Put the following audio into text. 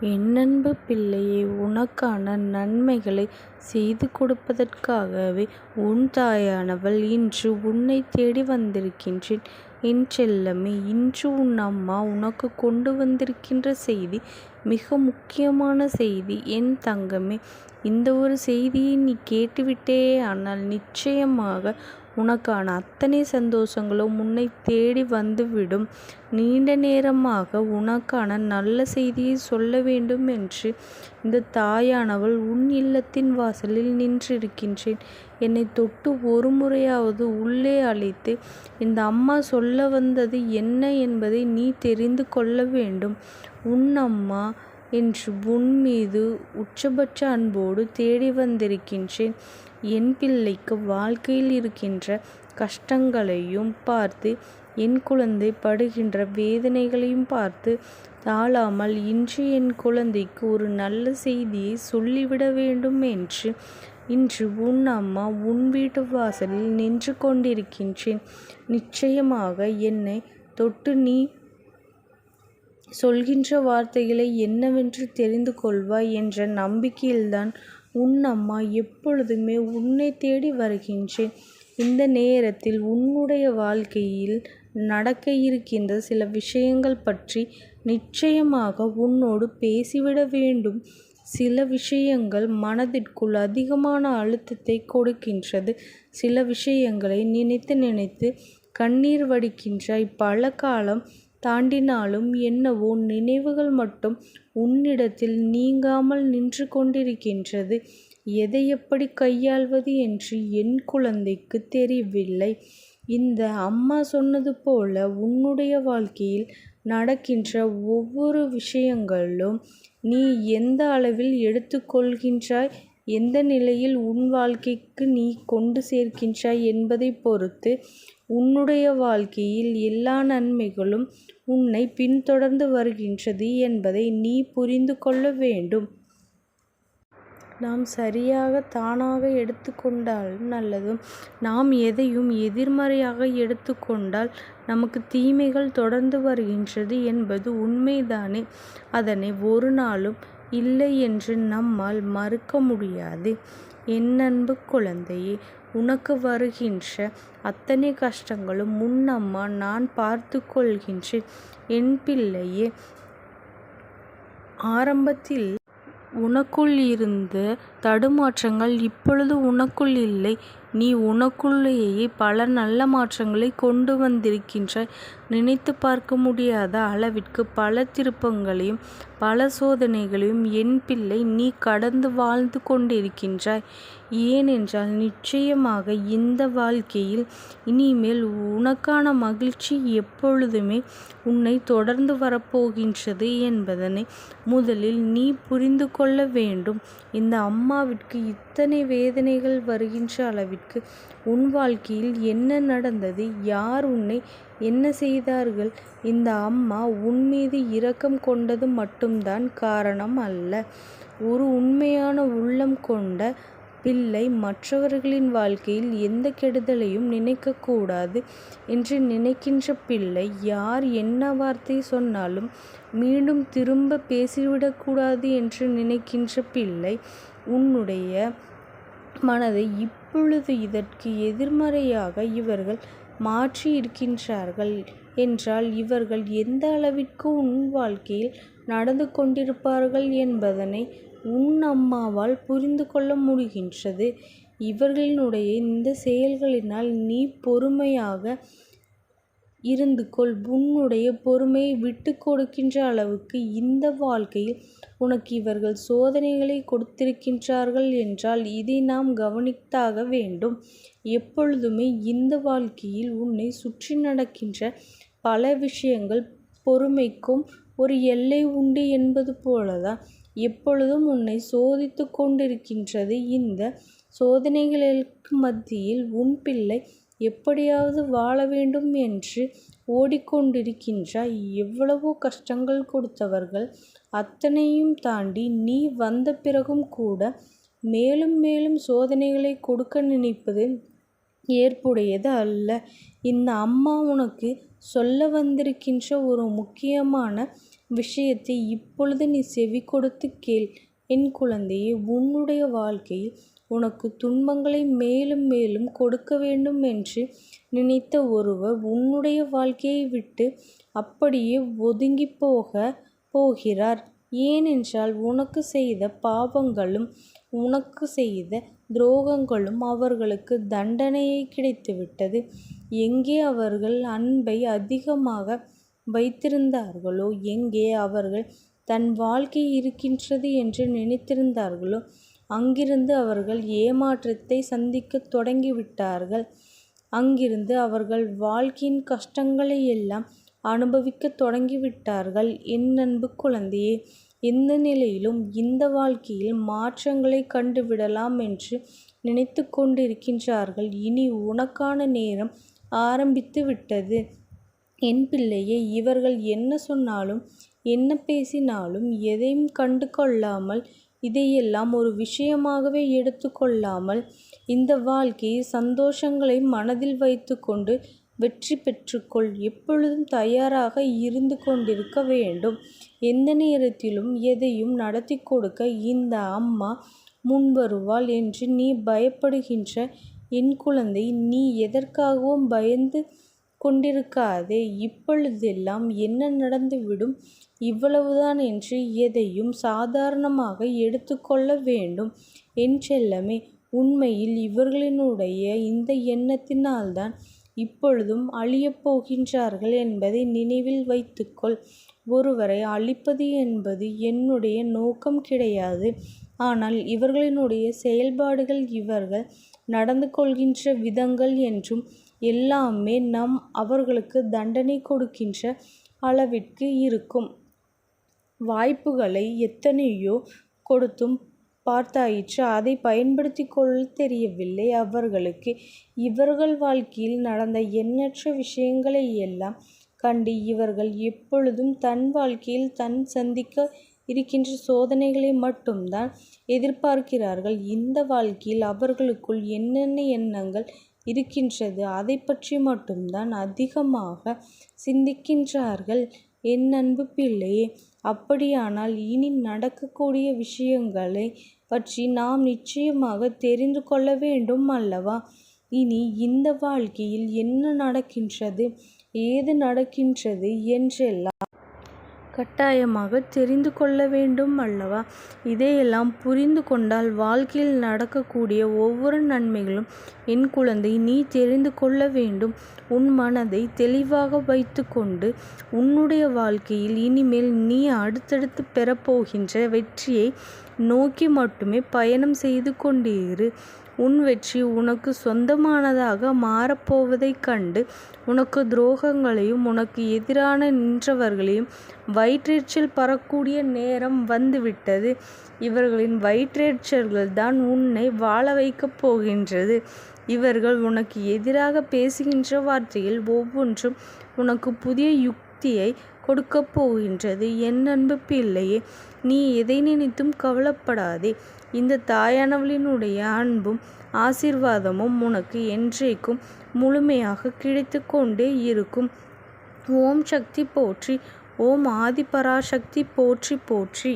என்னன்பு பிள்ளையே உனக்கான நன்மைகளைச் செய்து கொடுப்பதற்காகவே உன் தாயானவள் இன்று உன்னைத் தேடி வந்திருக்கின்றேன். என் செல்லமே இன்று உன் அம்மா உனக்குக் கொண்டு வந்திருக்கின்ற செய்தி மிக முக்கியமான செய்தி. என் தங்கமே இந்த ஒரு செய்தியை நீ கேட்டுவிட்டேயானால் நிச்சயமாக உனக்கான அத்தனை சந்தோஷங்களும் உன்னை தேடி வந்துவிடும். நீண்ட நேரமாக உனக்கான நல்ல செய்தியை சொல்ல வேண்டும் என்று இந்த தாயானவள் உன் இல்லத்தின் வாசலில் நின்றிருக்கின்றேன். என்னைத் தொட்டு ஒரு முறையாவது உள்ளே அழைத்து இந்த அம்மா சொல்ல வந்தது என்ன என்பதை நீ தெரிந்து கொள்ள வேண்டும். உன் அம்மா என்று உன் மீது உச்சபட்ச அன்போடு தேடி வந்திருக்கின்றேன். என் பிள்ளைக்கு வாழ்க்கையில் இருக்கின்ற கஷ்டங்களையும் பார்த்து என் குழந்தை படுகின்ற வேதனைகளையும் பார்த்து தாழாமல் இன்று என் குழந்தைக்கு ஒரு நல்ல செய்தியை சொல்லிவிட வேண்டும் என்று இன்று உன் அம்மா உன் வீட்டு வாசலில் நின்று கொண்டிருக்கின்றேன். நிச்சயமாக என்னை தொட்டு நீ சொல்கின்ற வார்த்தைகளை என்னவென்று தெரிந்து கொள்வாய் என்ற நம்பிக்கையில்தான் உன் அம்மா எப்பொழுதுமே உன்னை தேடி வருகின்றேன். இந்த நேரத்தில் உன்னுடைய வாழ்க்கையில் நடக்க இருக்கின்ற சில விஷயங்கள் பற்றி நிச்சயமாக உன்னோடு பேசிவிட வேண்டும். சில விஷயங்கள் மனதிற்குள் அதிகமான அழுத்தத்தை கொடுக்கின்றது. சில விஷயங்களை நினைத்து நினைத்து கண்ணீர் வடிக்கின்றாய். பல காலம் தாண்டினாலும் என்னவோ நினைவுகள் மட்டும் உன்னிடத்தில் நீங்காமல் நின்று கொண்டிருக்கின்றது. எதை எப்படி கையாள்வது என்று என் குழந்தைக்கு தெரியவில்லை. இந்த அம்மா சொன்னது போல உன்னுடைய வாழ்க்கையில் நடக்கின்ற ஒவ்வொரு விஷயங்களும் நீ எந்த அளவில் எடுத்துக்கொள்கின்றாய் எந்த நிலையில் உன் வாழ்க்கைக்கு நீ கொண்டு சேர்க்கின்றாய் என்பதைப் பொறுத்து உன்னுடைய வாழ்க்கையில் எல்லா நன்மைகளும் உன்னை பின்தொடர்ந்து வருகின்றது என்பதை நீ புரிந்து கொள்ள வேண்டும். நாம் சரியாக தானாக எடுத்துக்கொண்டாலும் நல்லதும் நாம் எதையும் எதிர்மறையாக எடுத்துக் கொண்டால் தீமைகள் தொடர்ந்து வருகின்றது என்பது உண்மைதானே. அதனை ஒரு நாளும் இல்லை என்று நம்மால் மறுக்க முடியாது. என் அன்பு குழந்தையே உனக்கு வருகின்ற அத்தனை கஷ்டங்களும் உன் அம்மா நான் பார்த்துக் கொள்கின்றேன். என் பிள்ளையே ஆரம்பத்தில் உனக்குள் இருந்த தடுமாற்றங்கள் இப்பொழுது உனக்குள் இல்லை. நீ உனக்குள்ளேயே பல நல்ல மாற்றங்களை கொண்டு வந்திருக்கின்றாய். நினைத்து பார்க்க முடியாத அளவிற்கு பல திருப்பங்களையும் பல சோதனைகளையும் என் பிள்ளை நீ கடந்து வாழ்ந்து கொண்டிருக்கின்றாய். ஏனென்றால் நிச்சயமாக இந்த வாழ்க்கையில் இனிமேல் உனக்கான மகிழ்ச்சி எப்பொழுதுமே உன்னை தொடர்ந்து வரப்போகின்றது என்பதனை முதலில் நீ புரிந்து கொள்ள வேண்டும். இந்த அம்மாவிற்கு இத்தனை வேதனைகள் வருகின்ற அளவிற்கு உன் வாழ்க்கையில் என்ன நடந்தது? யார் உன்னை என்ன செய்தார்கள்? இந்த அம்மா உன் மீது இரக்கம் கொண்டது மட்டும்தான் காரணம் அல்ல. ஒரு உண்மையான உள்ளம் கொண்ட பிள்ளை மற்றவர்களின் வாழ்க்கையில் எந்த கெடுதலையும் நினைக்கக்கூடாது என்று நினைக்கின்ற பிள்ளை யார் என்ன வார்த்தை சொன்னாலும் மீண்டும் திரும்ப பேசிவிடக்கூடாது என்று நினைக்கின்ற பிள்ளை உன்னுடைய மனதை இப்பொழுது இதற்கு எதிர்மறையாக இவர்கள் மாற்றி இருக்கின்றார்கள் என்றால் இவர்கள் எந்த அளவிற்கு உன் வாழ்க்கையில் நடந்து கொண்டிருப்பார்கள் என்பதனை உன் அம்மாவால் புரிந்து கொள்ள முடிகின்றது. இவர்களினுடைய இந்த செயல்களினால் நீ பொறுமையாக இருந்து கொள். உன்னுடைய பொறுமையை விட்டுக் கொடுக்கின்ற அளவுக்கு இந்த வாழ்க்கையில் உனக்கு இவர்கள் சோதனைகளை கொடுத்திருக்கின்றார்கள் என்றால் இதை நாம் கவனித்தாக வேண்டும். எப்பொழுதுமே இந்த வாழ்க்கையில் உன்னை சுற்றி நடக்கின்ற பல விஷயங்கள் பொறுமைக்கும் ஒரு எல்லை உண்டு என்பது போலதான் எப்பொழுதும் உன்னை சோதித்து கொண்டிருக்கின்றது. இந்த சோதனைகளுக்கு மத்தியில் உன் பிள்ளை எப்படியாவது வாழ வேண்டும் என்று ஓடிக்கொண்டிருக்கின்ற எவ்வளவோ கஷ்டங்கள் கொடுத்தவர்கள் அத்தனையும் தாண்டி நீ வந்த பிறகும் கூட மேலும் மேலும் சோதனைகளை கொடுக்க நினைப்பது ஏற்புடையது அல்ல. இந்த அம்மா உனக்கு சொல்ல வந்திருக்கின்ற ஒரு முக்கியமான விஷயத்தை இப்பொழுது நீ செவி கொடுத்து கேள். என் குழந்தையே உன்னுடைய வாழ்க்கையில் உனக்கு துன்பங்களை மேலும் மேலும் கொடுக்க வேண்டும் என்று நினைத்த ஒருவர் உன்னுடைய வாழ்க்கையை விட்டு அப்படியே ஒதுங்கி போக போகிறார். ஏனென்றால் உனக்கு செய்த பாவங்களும் உனக்கு செய்த துரோகங்களும் அவர்களுக்கு தண்டனையை கிடைத்துவிட்டது. எங்கே அவர்கள் அன்பை அதிகமாக வைத்திருந்தார்களோ எங்கே அவர்கள் தன் வாழ்க்கை இருக்கின்றது என்று நினைத்திருந்தார்களோ அங்கிருந்து அவர்கள் ஏமாற்றத்தை சந்திக்கத் தொடங்கிவிட்டார்கள். அங்கிருந்து அவர்கள் வாழ்க்கையின் கஷ்டங்களை எல்லாம் அனுபவிக்கத் தொடங்கிவிட்டார்கள். என் அன்பு குழந்தையே எந்த நிலையிலும் இந்த வாழ்க்கையில் மாற்றங்களை கண்டுவிடலாம் என்று நினைத்து கொண்டிருக்கின்றார்கள். இனி உனக்கான நேரம் ஆரம்பித்து விட்டது என் பிள்ளையே இவர்கள் என்ன சொன்னாலும் என்ன பேசினாலும் எதையும் கண்டு கொள்ளாமல் இதையெல்லாம் ஒரு விஷயமாகவே எடுத்துக்கொள்ளாமல் இந்த வாழ்க்கையை சந்தோஷங்களை மனதில் வைத்துக்கொண்டு வெற்றி பெற்றுக்கொள். எப்பொழுதும் தயாராக இருந்து கொண்டிருக்க வேண்டும். எந்த நேரத்திலும் எதையும் நடத்திக் கொடுக்க இந்த அம்மா முன் வருவாள் என்று நீ பயப்படுகின்ற என் குழந்தை நீ எதற்காகவும் பயந்து கொண்டிருக்காதே. இப்பொழுதெல்லாம் என்ன நடந்துவிடும் இவ்வளவுதான் என்று எதையும் சாதாரணமாக எடுத்துக்கொள்ள வேண்டும். என் செல்லமே உண்மையில் இவர்களினுடைய இந்த எண்ணத்தினால்தான் இப்பொழுதும் அழியப் போகின்றார்கள் என்பதை நினைவில் வைத்துக்கொள். ஒருவரை அழிப்பது என்பது என்னுடைய நோக்கம் கிடையாது. ஆனால் இவர்களினுடைய செயல்பாடுகள் இவர்கள் நடந்து கொள்கின்ற விதங்கள் என்றும் எல்லாமே நம் அவர்களுக்கு தண்டனை கொடுக்கின்ற அளவிற்கு இருக்கும். வாய்ப்புகளை எத்தனையோ கொடுத்தும் பார்த்தாயிற்று. அதை பயன்படுத்தி கொள்ள தெரியவில்லை அவர்களுக்கு. இவர்கள் வாழ்க்கையில் நடந்த எண்ணற்ற விஷயங்களை எல்லாம் கண்டு இவர்கள் எப்பொழுதும் தன் வாழ்க்கையில் தன் சந்திக்க இருக்கின்ற சோதனைகளை மட்டும்தான் எதிர்பார்க்கிறார்கள். இந்த வாழ்க்கையில் அவர்களுக்குள் என்னென்ன எண்ணங்கள் இருக்கின்றது அதை பற்றி மட்டும்தான் அதிகமாக சிந்திக்கின்றார்கள். என் அன்பு பிள்ளையே அப்படியானால் இனி நடக்கக்கூடிய விஷயங்களை பற்றி நாம் நிச்சயமாக தெரிந்து கொள்ள வேண்டும் அல்லவா? இனி இந்த வாழ்க்கையில் என்ன நடக்கின்றது ஏது நடக்கின்றது என்றெல்லாம் கட்டாயமாக தெரிந்து கொள்ள வேண்டும் அல்லவா? இதையெல்லாம் புரிந்து கொண்டால் வாழ்க்கையில் நடக்கக்கூடிய ஒவ்வொரு நன்மைகளும் என் குழந்தை நீ தெரிந்து கொள்ள வேண்டும். உன் மனதை தெளிவாக வைத்துக்கொண்டு உன்னுடைய வாழ்க்கையில் இனிமேல் நீ அடுத்தடுத்து பெறப்போகின்ற வெற்றியை நோக்கி மட்டுமே பயணம் செய்து கொண்டே இரு. உன் வெற்றி உனக்கு சொந்தமானதாக மாறப்போவதைக் கண்டு உனக்கு துரோகங்களையும் உனக்கு எதிராக நின்றவர்களையும் வயிற்றெரிச்சல் பரக்கூடிய நேரம் வந்துவிட்டது. இவர்களின் வயிற்றெரிச்சல்தான் உன்னை வாழ வைக்கப் போகின்றது. இவர்கள் உனக்கு எதிராக பேசுகின்ற வார்த்தையில் ஒவ்வொன்றும் உனக்கு புதிய யுக்தியை கொடுக்கப் போகின்றது. என் அன்பு பிள்ளையே நீ எதை நினைத்தும் கவலைப்படாதே. இந்த தாயானவளினுடைய அன்பும் ஆசீர்வாதமும் உனக்கு என்றைக்கும் முழுமையாக கிடைத்து கொண்டே இருக்கும். ஓம் சக்தி போற்றி ஓம் ஆதிபராசக்தி போற்றி போற்றி.